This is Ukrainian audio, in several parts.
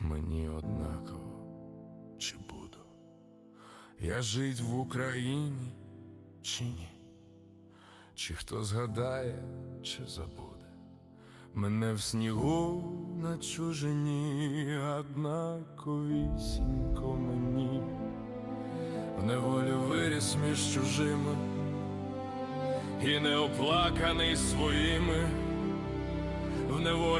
Мені однаково, чи буду я жить в Україні, чи ні? Чи хто згадає, чи забуде мене в снігу на чужині, однаковісінько мені, в неволі виріс між чужими і неоплаканий своїми. В неволі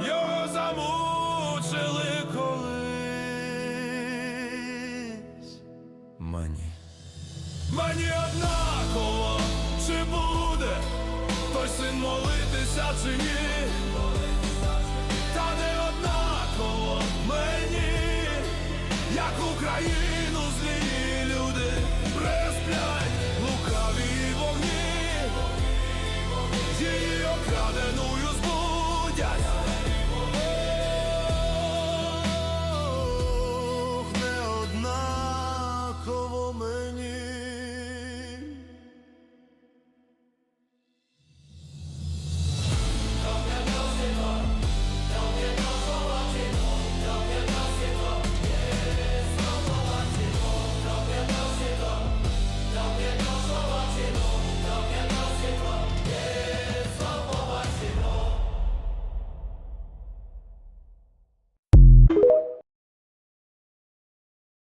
його замучили колись. Мені. Мені однаково, чи буде той син молитися, чи ні. Та не однаково мені, як Україну злі люди розпляють.